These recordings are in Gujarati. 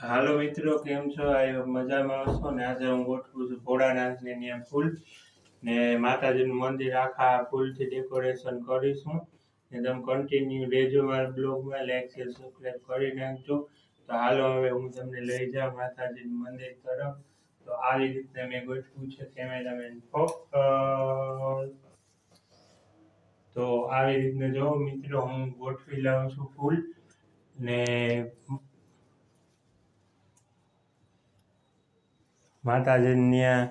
હાલો મિત્રો, કેમ છો? આ મજામાં હશો ને? આજે હું ગોઠવું છું ભોળાનાથને નિયમ ફૂલ ને માતાજીનું મંદિર આખા ફૂલથી ડેકોરેશન કરીશું ને તમે કન્ટિન્યુ રહેજો મારા બ્લોગમાં લાઈક શેર સબસ્ક્રાઈબ કરી નાખજો. તો હાલો હવે હું તમને લઈ જાઉં માતાજીનું મંદિર તરફ. તો આવી રીતે મેં ગોઠવું છે કેમેરામેન તો આવી રીતને જો મિત્રો હું ગોઠવી લાવું છું ફૂલ ને માતાજીને ત્યાં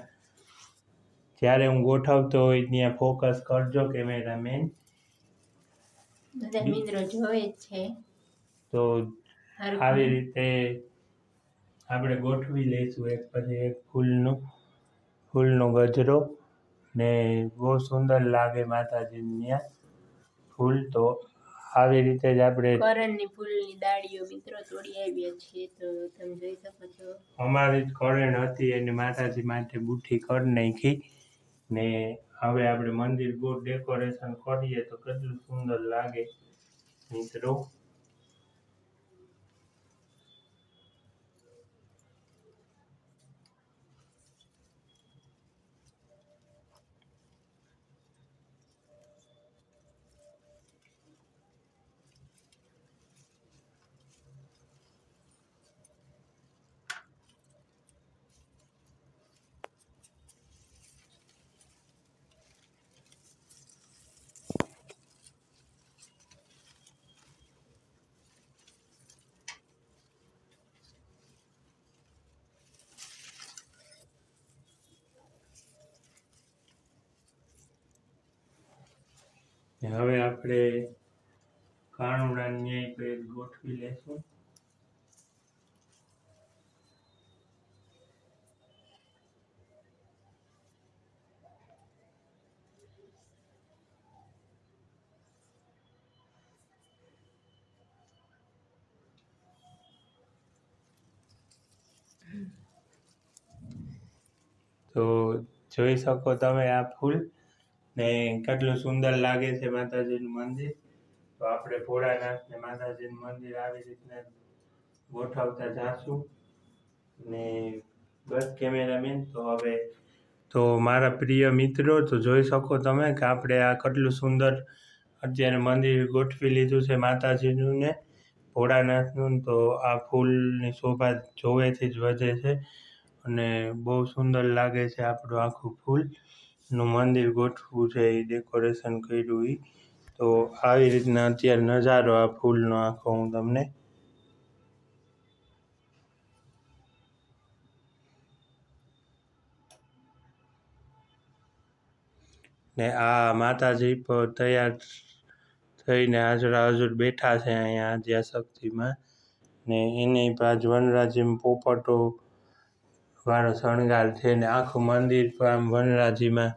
જ્યારે હું ગોઠવતો હોય ત્યાં ફોકસ કરજો કેમેરામેન મિત્રો જોવે છે. તો આવી રીતે આપણે ગોઠવી લઈશું એક પછી એક ફૂલનું ફૂલનો ગજરો ને બહુ સુંદર લાગે માતાજીને ત્યાં ફૂલ તો. આવી રીતે જ આપણે કરણની ફૂલની ડાળીઓ મિત્રો તોડી આવ્યા છે તો તમે જોઈ શકો છો. અમારી જ કરેણ હતી એને માતાજી માટે બુઠ્ઠી કરી નાખી. ને હવે આપણે મંદિર બહુ ડેકોરેશન કરીએ તો કેટલું સુંદર લાગે મિત્રો. હવે આપણે કાણુડા ન્યાય પેજ ગોઠવી લેશું. તો જોઈ શકો તમે આ ફૂલ. ને કેટલું સુંદર લાગે છે માતાજીનું મંદિર. તો આપણે ભોળાનાથ ને માતાજીનું મંદિર આવી રીતના ગોઠવતા જાશું. ને બસ કેમેરામેન, તો હવે તો મારા પ્રિય મિત્રો, તો જોઈ શકો તમે કે આપણે આ કેટલું સુંદર અત્યારે મંદિર ગોઠવી લીધું છે માતાજીનું ને ભોળાનાથનું. તો આ ફૂલની શોભા જોવેથી જ વધે છે અને બહુ સુંદર લાગે છે આપણું આખું ફૂલનું મંદિર ગોઠવું છે, એ ડેકોરેશન કર્યું એ તો આવી રીતના અત્યારે નજારો આ ફૂલનો આખો હું તમને ને આ માતાજી પર તૈયાર થઈને હાજરા હજુર બેઠા છે અહીંયા આદ્યાશક્તિમાં ને એની બાજુ વનરાજીમાં પોપટો વાળો શણગાર છે ને આખું મંદિર પણ આમ વનરાજીમાં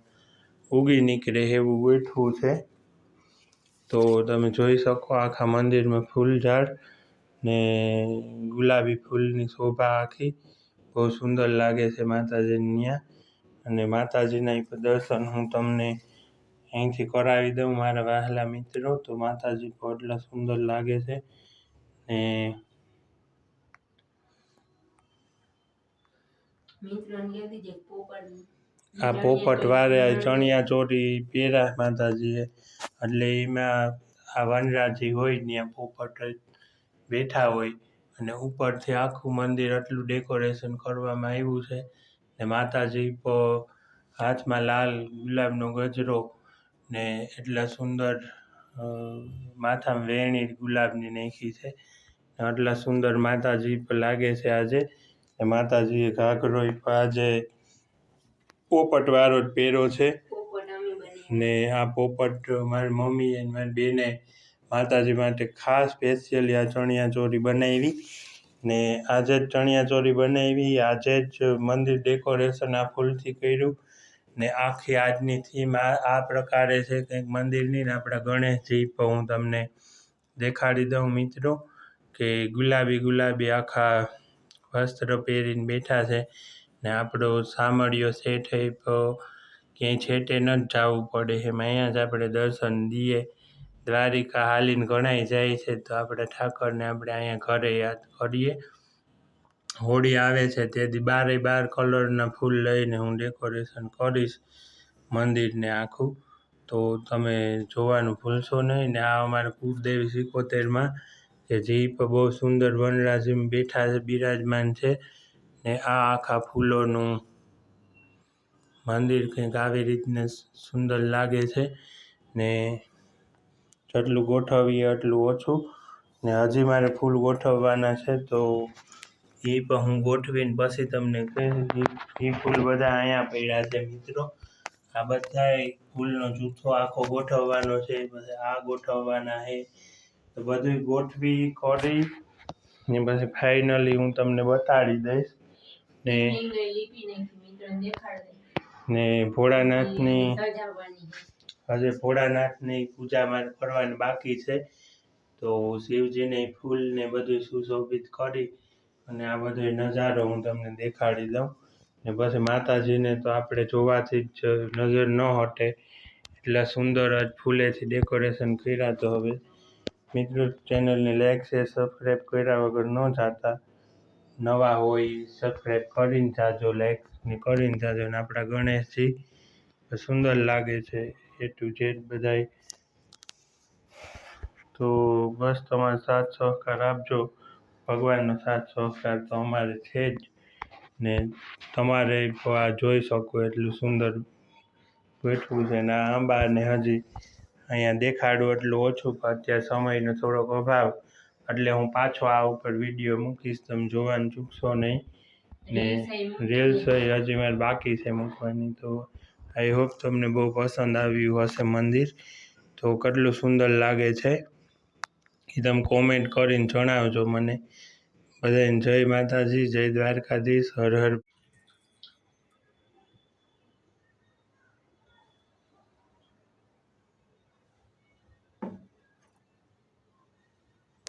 ઉગી નીકળે એવું ગોઠવું છે. તો તમે જોઈ શકો આખા મંદિરમાં ફૂલ ઝાડ ને ગુલાબી ફૂલની શોભા આખી. બહુ સુંદર લાગે છે માતાજીની ત્યાં અને માતાજીના દર્શન હું તમને અહીંથી કરાવી દઉં મારા વહાલા મિત્રો. તો માતાજી એટલા સુંદર લાગે છે. ને આ પોપટ વારે ચણિયા ચોરી પેરા માતાજીએ એટલે એમાં આ વનરાજી હોય ત્યાં પોપટ બેઠા હોય અને ઉપરથી આખું મંદિર આટલું ડેકોરેશન કરવામાં આવ્યું છે ને માતાજી હાથમાં લાલ ગુલાબનો ગજરો ને એટલા સુંદર માથામાં વેણી ગુલાબની નાખી છે એટલા આટલા સુંદર માતાજી પર લાગે છે આજે ને માતાજીએ ઘાઘરો આજે પોપટવાળો જ પહેર્યો છે. ને આ પોપટ મારી મમ્મી અને મારી બેને માતાજી માટે ખાસ સ્પેશિયલી આ ચણિયા ચોરી બનાવી. ને આજે જ ચણિયા ચોરી બનાવી, આજે જ મંદિર ડેકોરેશન આ ફૂલથી કર્યું. ને આખી આજની થીમ આ આ પ્રકારે છે કંઈક મંદિરની ને આપણા ગણેશજી પણ હું તમને દેખાડી દઉં મિત્રો, કે ગુલાબી ગુલાબી આખા વસ્ત્ર પહેરીને બેઠા છે ને આપણો સામળિયો સેટ એ પણ ક્યાંય છેટે ન જ જવું પડે એમ. અહીંયા જ આપણે દર્શન દઈએ દ્વારિકા હાલીને ઘણાય જાય છે તો આપણે ઠાકરને આપણે અહીંયા ઘરે યાદ કરીએ. હોળી આવે છે તેથી બારે બાર કલરના ફૂલ લઈને હું ડેકોરેશન કરીશ મંદિરને આખું. તો તમે જોવાનું ભૂલશો નહીં ને આ અમારે કુળદેવી સિકોતેરમાં કે જે પણ બહુ સુંદર, વનરાજીમાં બેઠા છે, બિરાજમાન છે ને આ આખા ફૂલોનું મંદિર કંઈક આવી રીતને સુંદર લાગે છે ને જેટલું ગોઠવીએ એટલું ઓછું. ને હજી મારે ફૂલ ગોઠવવાના છે તો એ પણ હું ગોઠવીને પછી તમને કહીશ. એ ફૂલ બધા અહીંયા પડ્યા છે મિત્રો. આ બધાય ફૂલનો જૂથો આખો ગોઠવવાનો છે પછી આ ગોઠવવાના છે. તો બધું ગોઠવી કરી ને પછી ફાઇનલી હું તમને બતાડી દઈશ. ને. ને ભોળાનાથની આજે ભોળાનાથની પૂજામાં મારે કરવાની બાકી છે. તો શિવજીને ફૂલ ને બધું સુશોભિત કરી અને આ બધો નજારો હું તમને દેખાડી દઉં. ને પછી માતાજીને તો આપણે જોવાથી જ નજર ન હટે. એટલા સુંદર જ ફૂલેથી ડેકોરેશન કર્યા તો હવે. મિત્રો ચેનલને લાઈક શેર સબસ્ક્રાઈબ કર્યા વગર ન જાતા. નવા હોય સબસ્ક્રાઈબ કરીને જાજો લાઈક ને કરીને જાજો. અને આપણા ગણેશજી સુંદર લાગે છે એ ટુ ઝેડ બધાય. તો બસ તમારો સાથ સહકાર આપજો. ભગવાનનો સાથ સહકાર તો અમારે છે જ. ને તમારે આ જોઈ શકો એટલું સુંદર બેઠવું છે. ને આ આંબા ને હજી અહીંયા દેખાડું એટલું ઓછું પણ અત્યારે સમયનો થોડોક અભાવ. એટલે હું પાછો આ ઉપર વીડિયો મૂકીશ તમે જોવાનું ચૂકશો નહીં. ને રીલ્સ હજી મારે બાકી છે મૂકવાની તો આઈ હોપ તમને બહુ પસંદ આવ્યું હશે મંદિર. તો કેટલું સુંદર લાગે છે. એ તમે કોમેન્ટ કરીને જણાવજો મને. બધાને જય માતાજી જય દ્વારકાધીશ હર હર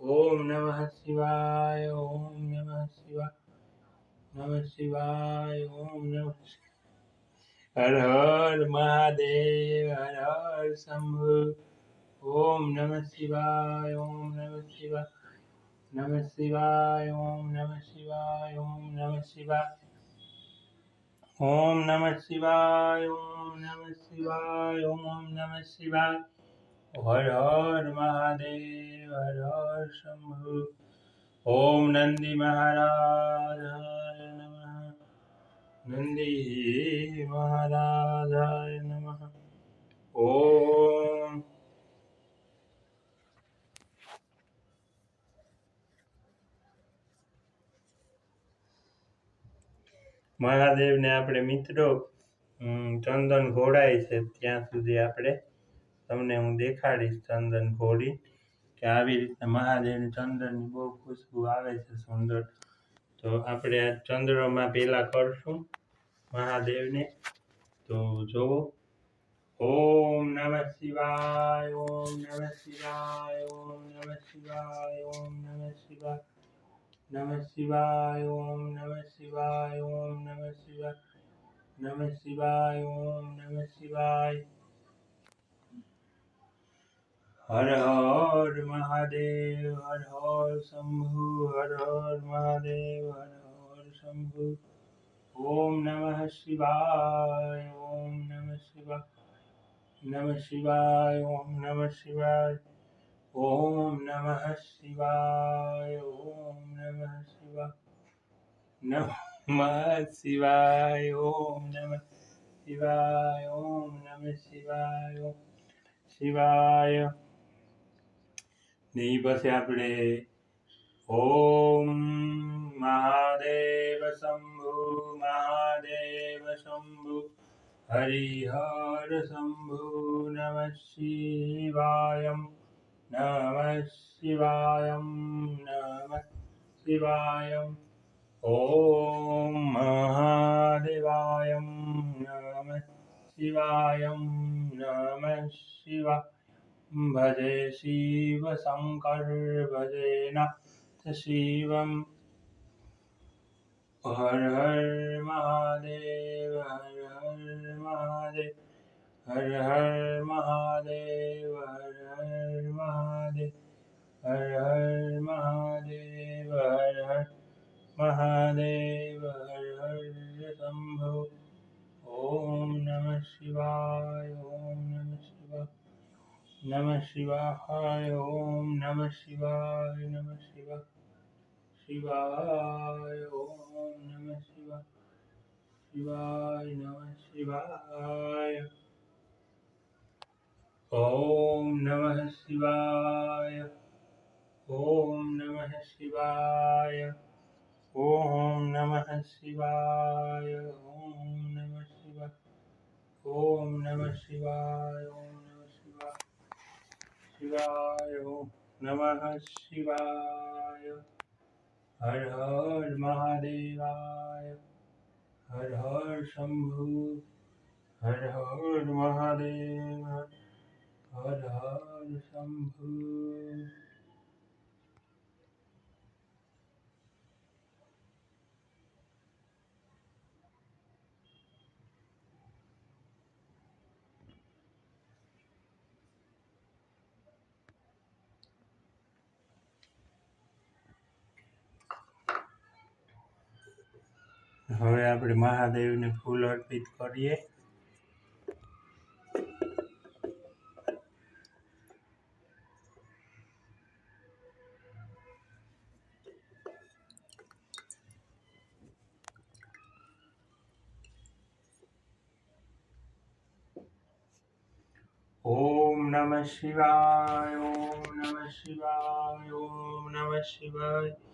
ઓમ નમઃ શિવાય ઓમ નમઃ શિવાય નમઃ શિવાય ઓમ નમઃ હર હર મહાદેવ હર હર શંભુ ઓમ નમઃ શિવાય ઓમ નમઃ શિવાય નમઃ શિવાય ઓમ નમઃ શિવાય ઓમ નમઃ શિવાય ઓમ નમઃ શિવાય ઓમ નમઃ શિવાય ઓમ નમઃ શિવાય હર હર મહાદેવ, હર હર શંભુ. ઓમ નંદી મહારાજ નમઃ. નંદી મહારાજાય નમઃ. ઓમ. મહાદેવને આપણે મિત્રો ચંદન ઘોડાય છે, ત્યાં સુધી આપણે તમને હું દેખાડીશ ચંદન ઘોડી કે આવી રીતે મહાદેવની ચંદ્રની બહુ ખુશ્બુ આવે છે સુંદર. તો આપણે આ ચંદ્રમાં પહેલાં કરશું મહાદેવને. તો જોવો. ઓમ નમઃ શિવાય, ઓમ નમઃ શિવાય, ઓમ નમઃ શિવાય, ઓમ નમઃ શિવાય નમઃ શિવાય, ઓમ નમઃ શિવાય, ઓમ નમઃ શિવાય નમઃ શિવાય, ઓમ નમઃ શિવાય. હર હર મહાદેવ હર હર શંભુ હર હર મહાદેવ હર હર શંભુ ઓમ નમઃ શિવાય ઓમ નમઃ શિવાય નમઃ શિવાય ઓમ નમઃ શિવાય ઓમ નમઃ શિવાય ઓમ નમઃ શિવાય નમઃ શિવાય ઓમ નમઃ શિવાય ઓમ નમઃ શિવાય શિવાય ને ઈ પછી આપણે ઓમ મહાદેવ શંભુ મહાદેવ શંભુ, હરિહર શંભુ, નમ શિવાય નમ શિવાય નમ શિવાય ઓમ મહાદેવાય નમ શિવાય નમ શિવાય ભજે શિવ શંકર ભજે નાથ શિવમ હર હર મહાદેવ હર હર મહાદેવ હર હર મહાદેવ હર હર મહાદેવ હર હર મહાદેવ હર હર મહાદેવ હર હર નમઃ શિવાય ઓમ નમ શિવાય નમ શિવાય શિવાય ઓમ નમ શિવાય શિવાય નમ શિવાય ઓમ નમ શિવાય ઓમ નમ શિવાય ઓમ નમ શિવાય ઓમ નમ શિવાય ઓમ નમ શિવાય શિવાય ઓમ નમઃ શિવાય. હર હર મહાદેવાય. હર હર શંભુ. હર હર મહાદેવ. હર હર શંભુ. હવે આપણે મહાદેવને ફૂલ અર્પિત કરીએ. ઓમ નમઃ શિવાય, ઓમ નમઃ શિવાય, ઓમ નમઃ શિવાય.